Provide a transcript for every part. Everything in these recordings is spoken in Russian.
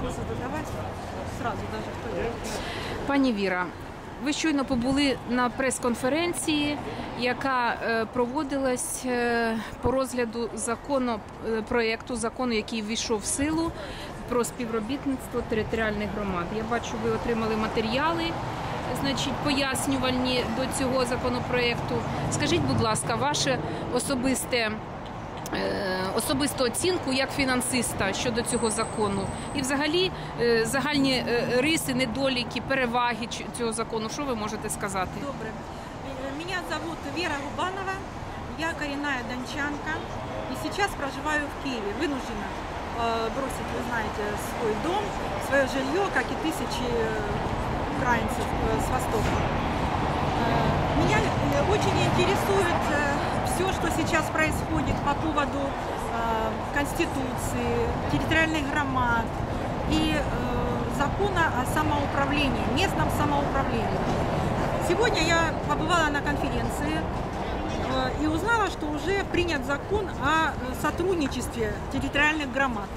вопросы задавать сразу даже я. Пані Віра, ви щойно побули на прес-конференції, яка е, проводилась е, по розгляду закону е, проєкту закону, який ввійшов в силу про співробітництво територіальних громад. Я бачу, ви отримали матеріали. Значить, пояснювальні до цього законопроєкту. Скажіть, будь ласка, ваше особисте особисту оцінку як фінансиста щодо цього закону, і взагалі е, загальні е, риси, недоліки, переваги ч- цього закону. Що ви можете сказати? Добрый. Э, Меня зовут Вера Губанова, я коренная дончанка и сейчас проживаю в Киеве. Вынуждена э, бросить, вы знаете, свой дом, свое жилье, как и тысячи э, украинцев э, с Востока. Э, Меня э, очень интересует все, что сейчас происходит по поводу э, Конституции, территориальных громад и э, закона о самоуправлении, местном самоуправлении. Сегодня я побывала на конференции э, и узнала, что уже принят закон о э, сотрудничестве территориальных громад.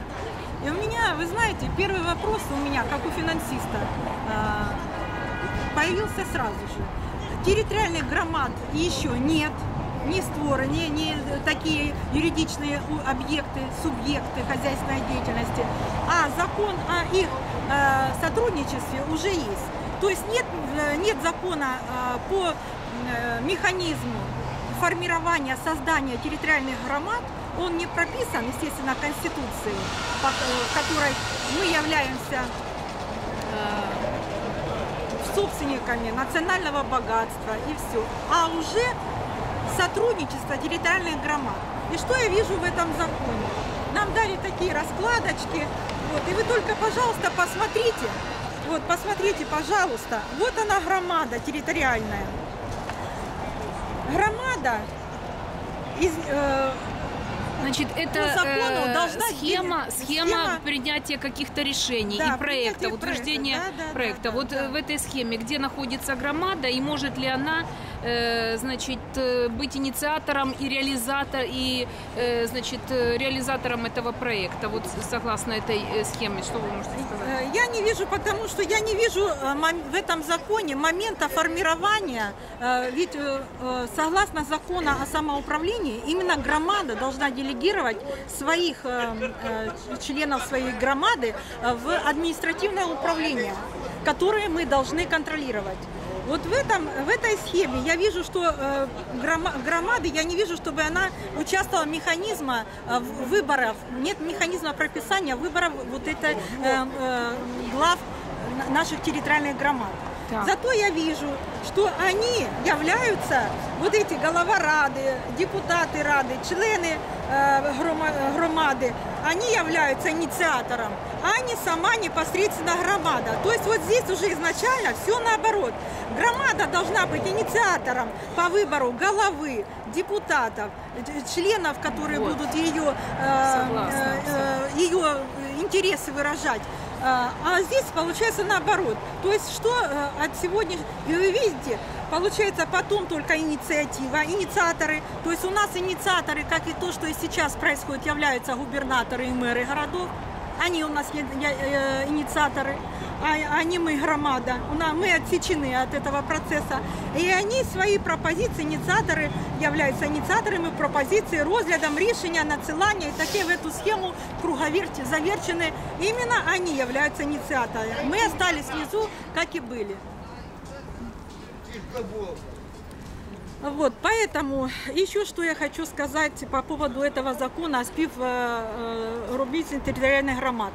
И у меня, вы знаете, первый вопрос у меня, как у финансиста, э, появился сразу же. Территориальных громад еще нет, не створы, не, такие юридичные у- объекты, субъекты хозяйственной деятельности, а закон о их э, сотрудничестве уже есть. То есть нет, э, нет закона э, по механизму формирования, создания территориальных громад, он не прописан, естественно, Конституцией, которой мы являемся собственниками национального богатства и все. А уже сотрудничество территориальных громад. И что я вижу в этом законе? Нам дали такие раскладочки, вот, и вы только, пожалуйста, посмотрите, вот, посмотрите, пожалуйста, вот она громада территориальная. Громада из, э, Значит, это По закону э, должна схема, схема схема- принятия каких-то решений Да, и проекта, утверждения проекта, да, да, проекта. да, вот да, э, да. в этой схеме, где находится громада и может ли она, э, значит, э, быть инициатором и реализатор и, э, значит, э, реализатором этого проекта. Вот согласно этой э, схеме, что вы можете сказать? Э, Я не вижу, потому что я не вижу э, в этом законе момента формирования. Э, Ведь э, э, согласно закону о самоуправлении, именно громада должна делегировать своих э, э, членов своей громады э, в административное управление, которое мы должны контролировать. Вот в, этом, в этой схеме я вижу, что э, грома- громады, я не вижу, чтобы она участвовала механизма э, в- выборов, нет механизма прописания выборов вот этой э, э, глав на- наших территориальных громад. Так. Зато я вижу, что они являются, вот эти голова Рады, депутаты Рады, члены э, грома- громады, они являются инициатором, а не сама непосредственно громада. То есть вот здесь уже изначально все наоборот. Громада должна быть инициатором по выбору головы, депутатов, членов, которые Вот. будут ее, э, э, э, ее интересы выражать. А а здесь получается наоборот. То есть что э, от сегодня... И вы видите, получается потом только инициатива, инициаторы. То есть у нас инициаторы, как и то, что и сейчас происходит, являются губернаторы и мэры городов. Они у нас е- я- э, инициаторы, а они мы громада. У нас, мы отсечены от этого процесса. И они свои пропозиции, инициаторы, являются инициаторами пропозиції, розглядом рішення, надсилання. І таке в эту схему круговерти заверчены. Именно они являются инициаторами. Мы остались внизу, как и были. Вот, поэтому еще что я хочу сказать по поводу этого закона о спив рубительных территориальных громад.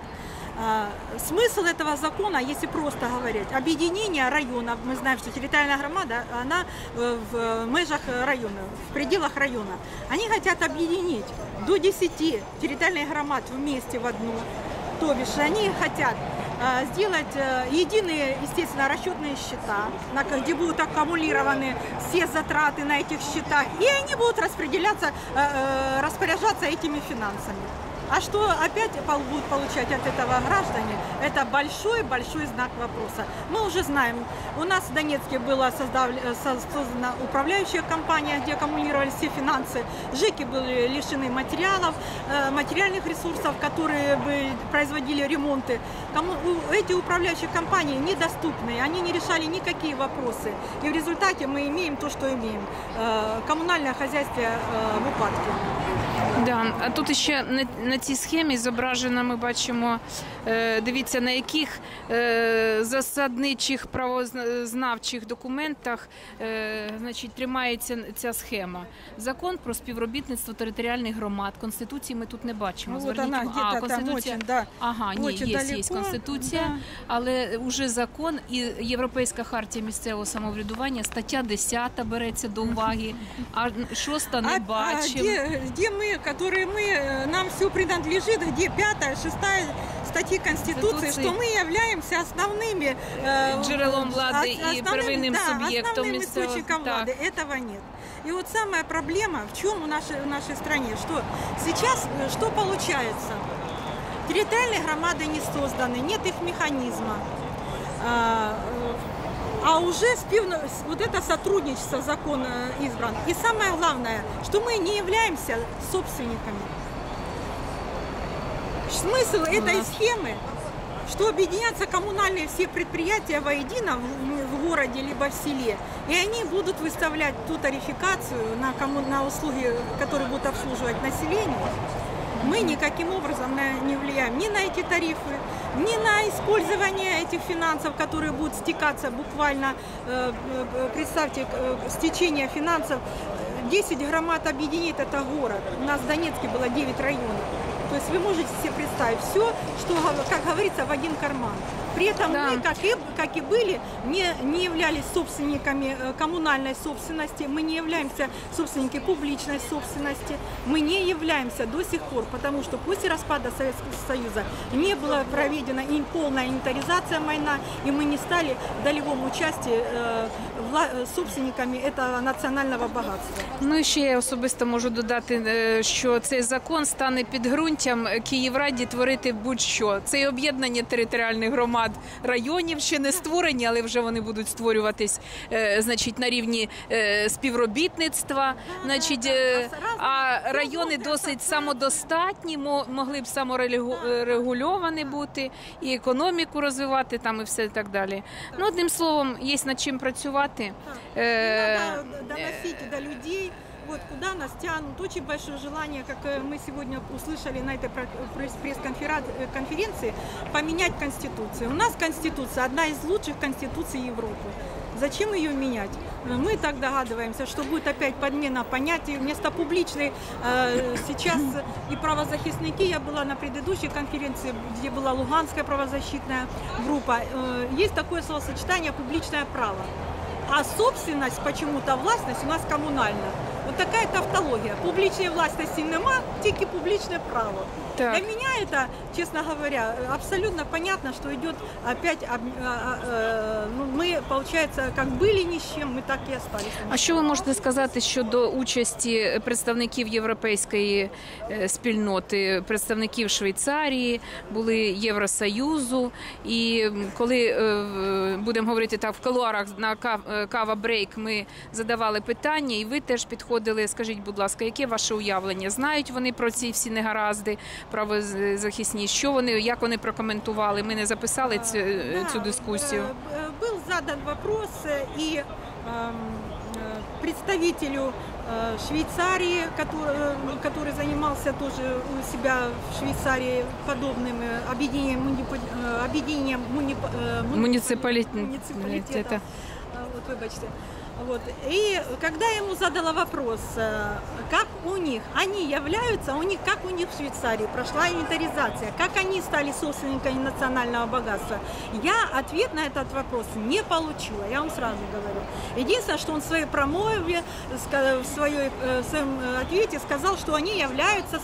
А, Смысл этого закона, если просто говорить, объединение районов, мы знаем, что территориальная громада, она э, в межах района, в пределах района. Они хотят объединить до 10 территориальных громад вместе в одну. То бишь они хотят э, сделать э, единые, естественно, расчетные счета, где будут аккумулированы все затраты на этих счетах, и они будут распределяться, э, э, распоряжаться этими финансами. А что опять будут получать от этого граждане, это большой-большой знак вопроса. Мы уже знаем, у нас в Донецке была создав- э, со- создана управляющая компания, где аккумулировались все финансы. ЖЭКи были лишены материалов, э, материальных ресурсов, которые бы производили ремонты. Кому- эти управляющие компании недоступны, они не решали никакие вопросы. И в результате мы имеем то, что имеем. Э, Коммунальное хозяйство в упадке. Да, а тут ще на, на цій схемі зображено, ми бачимо, е, дивіться, на яких е, засадничих правознавчих документах е, значить, тримається ця схема. Закон про співробітництво територіальних громад. Конституції ми тут не бачимо. Ну, вот Зверніть она увагу. где-то а, там Конституція. очень, да. Ага, ні, очень є, є далеко, Конституція, да. але вже закон і Європейська хартія місцевого самоврядування, стаття 10 береться до уваги, а шоста не А- а бачимо. где, где мы, которые мы, э, нам все принадлежит, где пятая, шестая статьи Конституции, что мы являемся основными э, Джерелом влады ос- и основным, первинным да, местного- источником так. влады. Этого нет. И вот самая проблема в чем у нашей, в нашей стране, что сейчас э, что получается? Территориальные громады не созданы, нет их механизма. А, э, а уже спивно- вот это сотрудничество закон э, избран. И самое главное, что мы не являемся собственниками. Смысл этой схемы, что объединятся коммунальные все предприятия воедино в, в городе либо в селе, и они будут выставлять ту тарификацию на, комму- на услуги, которые будут обслуживать население. Мы никаким образом на- не влияем ни на эти тарифы, ни на использование этих финансов, которые будут стекаться буквально, э, э, представьте, э, стечение финансов. 10 громад объединит это город. У нас в Донецке было 9 районов. То есть вы можете себе представить все, что, как говорится, в один карман. При этом Да. мы, как и, как и были, не, не являлись собственниками э, коммунальной собственности, мы не являемся собственниками публичной собственности, мы не являемся до сих пор, потому что после распада Советского Союза не была проведена им полная инвентаризация майна, и мы не стали в долевом участии э, вла- э, собственниками этого национального богатства. Ну і ще я особисто можу додати, е, що цей закон стане підґрунтям Київраді творити будь-що. Це і об'єднання територіальних громад Районів ще не створені, але вже вони будуть створюватись, е, значить, на рівні е, співробітництва. Значить, е, а райони досить самодостатні, мо- могли б саморегульовані бути, і економіку розвивати там, і все так далі. Ну, одним словом, є над чим працювати. Не надо доносить до людей, вот куда нас тянут. Очень большое желание, как э, мы сегодня услышали на этой пресс-конференции, поменять Конституцию. У нас Конституция одна из лучших Конституций Европы. Зачем ее менять? Мы так догадываемся, что будет опять подмена понятий. Вместо публичной э, сейчас и правозахисники, я была на предыдущей конференции, где была Луганская правозащитная группа, э, есть такое словосочетание «публичное право». А собственность, почему-то властность у нас коммунальна. Вот такая тавтология. Публичной властности нема, тільки публичное право. Так. Для меня это, честно говоря, абсолютно понятно, что идет опять, об- а, а, э, ну, мы, получается, как были ни с чем, мы так и остались. А що ви можете сказати щодо участі представників європейської е, спільноти, представників Швейцарії, були Євросоюзу? І м, коли е, в- будемо говорити так, в колуарах на кав- е, кава брейк ми задавали питання, і ви теж підходили. Скажіть, будь ласка, яке ваше уявлення? Знають вони про ці всі негаразди правозахисні? Що вони як вони прокоментували? Ми не записали цю, е, Да, цю дискусію. э, э, Был задан вопрос э, и эм, э, представителю э, Швейцарии, который, э, который занимался тоже у себя в Швейцарии подобным э, объединением, мунипу- э, объединением мунип- э, муни- Муниципалит- муниципалитета. это. А, Вот, выбачьте. Вот. И когда я ему задала вопрос, э, как у них, они являются, у них, как у них в Швейцарии прошла инвентаризация, как они стали собственниками национального богатства, я ответ на этот вопрос не получила, я вам сразу говорю. Единственное, что он в своей промове, в, своей, э, в своем э, ответе сказал, что они являются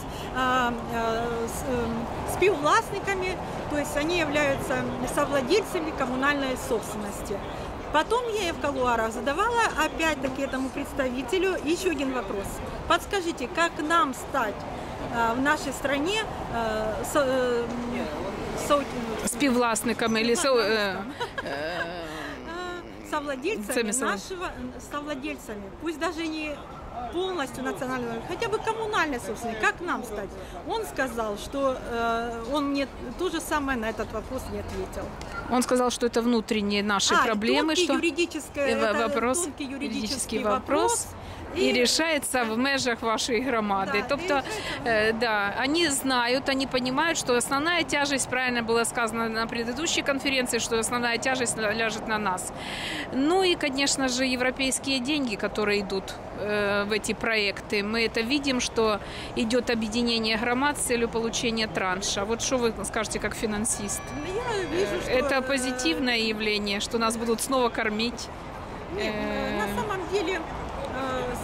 співвласниками, то есть они являются совладельцами коммунальной собственности. Потом я в колуарах задавала опять-таки этому представителю еще один вопрос. Подскажите, как нам стать э, в нашей стране э, со- э, со- Співвласниками е, э, совладельцами Цами совла- нашего, совладельцами, пусть даже не полностью национального, хотя бы коммунальной собственности, как нам стать? Он сказал, что э, он мне то же самое на этот вопрос не ответил. Он сказал, что это внутренние наши А, проблемы, что юридическое- это вопрос, тонкий юридический юридический вопрос. вопрос І И- рішається в межах вашої громади. Да, тобто, и решается э, да, они знают, они понимают, что основная тяжесть, правильно было сказано на предыдущей конференции, что основная тяжесть ляжет на нас. Ну и, конечно же, европейские деньги, которые идут э, в эти проекты. Мы это видим, что идет объединение громад с целью получения транша. Вот что вы скажете как финансист? Ну, Я вижу, что, Это э, позитивное явление, что нас будут снова кормить. Нет, Э, на самом деле, э,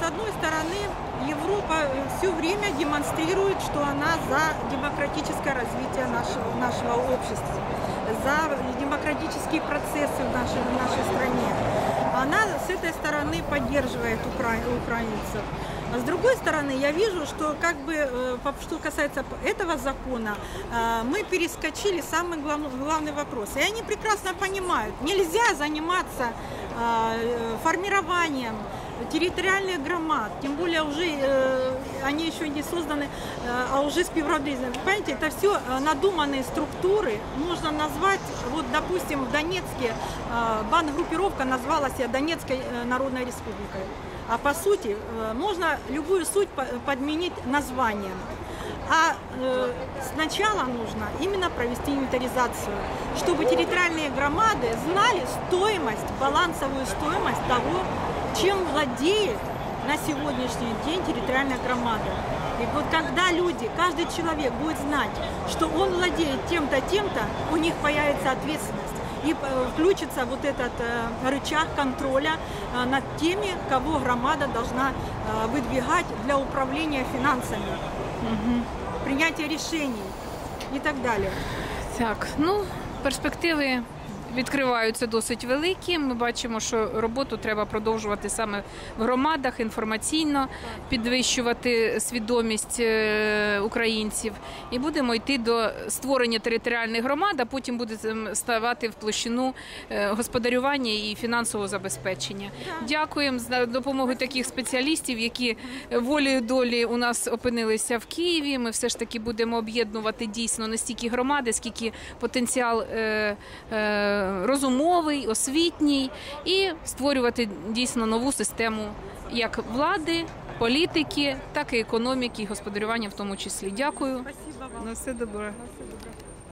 с одной стороны, Европа все время демонстрирует, что она за демократическое развитие нашего, нашего общества, за демократические процессы в нашей, в нашей стране. Она с этой стороны поддерживает укра- украинцев. А с другой стороны, я вижу, что как бы, э, что касается этого закона, э, мы перескочили самый глав- главный вопрос. И они прекрасно понимают, нельзя заниматься э, формированием территориальных громад, тем более уже э, они еще не созданы, э, а уже співробітними. Понимаете, это все надуманные структуры. Можно назвать, вот, допустим, в Донецке э, бандгруппировка назвала себя Донецкой э, Народной Республикой. А по сути, э, можно любую суть по- подменить названием. А э, сначала нужно именно провести инвентаризацию, чтобы территориальные громады знали стоимость, балансовую стоимость того, чем владеет на сегодняшний день территориальная громада. И вот когда люди, каждый человек будет знать, что он владеет тем-то, тем-то, у них появится ответственность. И э, включится вот этот э, рычаг контроля э, над теми, кого громада должна выдвигать для управления финансами, принятия решений и так далее. Так, ну перспективи відкриваються досить великі. Ми бачимо, що роботу треба продовжувати саме в громадах інформаційно, підвищувати свідомість е, українців. І будемо йти до створення територіальних громад, а потім буде ем, ставати в площину е, господарювання і фінансового забезпечення. Дякуємо за допомогою таких спеціалістів, які волею долі у нас опинилися в Києві. Ми все ж таки будемо об'єднувати дійсно не стільки громади, скільки потенціал е, е, розумовий, освітній, і створювати дійсно нову систему як влади, політики, так і економіки, і господарювання в тому числі. Дякую. Спасибо вам. На все добре. На все